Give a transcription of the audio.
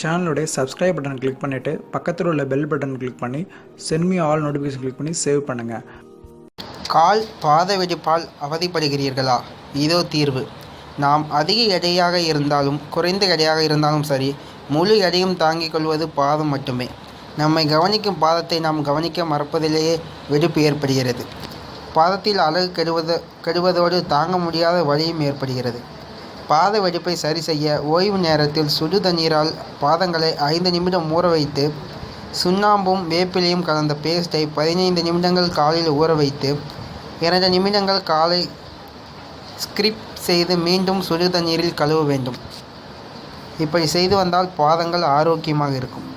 சேனலுடைய subscribe button click பண்ணிவிட்டு பக்கத்தில் உள்ள பெல் பட்டன் கிளிக் பண்ணி சென்மி ஆல் நோட்டிஃபிகேஷன் கிளிக் பண்ணி சேவ் பண்ணுங்கள் கால் பாத வெடிப்பால் அவதிப்படுகிறீர்களா? இதோ தீர்வு. நாம் அதிக எடையாக இருந்தாலும் குறைந்த எடையாக இருந்தாலும் சரி முழு எடையும் தாங்கிக் கொள்வது பாதம் மட்டுமே. நம்மை கவனிக்கும் பாதத்தை நாம் கவனிக்க மறப்பதிலேயே வெடிப்பு ஏற்படுகிறது. பாதத்தில் அழகு கெடுவது கெடுவதோடு தாங்க முடியாத வழியும் ஏற்படுகிறது. பாத வெடிப்பை சரி செய்ய ஓய்வு நேரத்தில் சுடு தண்ணீரால் பாதங்களை ஐந்து நிமிடம் ஊற வைத்து சுண்ணாம்பும் வேப்பிலையும் கலந்த பேஸ்ட்டை பதினைந்து நிமிடங்கள் காலையில் ஊற வைத்து இரண்டு நிமிடங்கள் காலை ஸ்கிரிப் செய்து மீண்டும் சுடு தண்ணீரில் கழுவ வேண்டும். இப்படி செய்து வந்தால் பாதங்கள் ஆரோக்கியமாக இருக்கும்.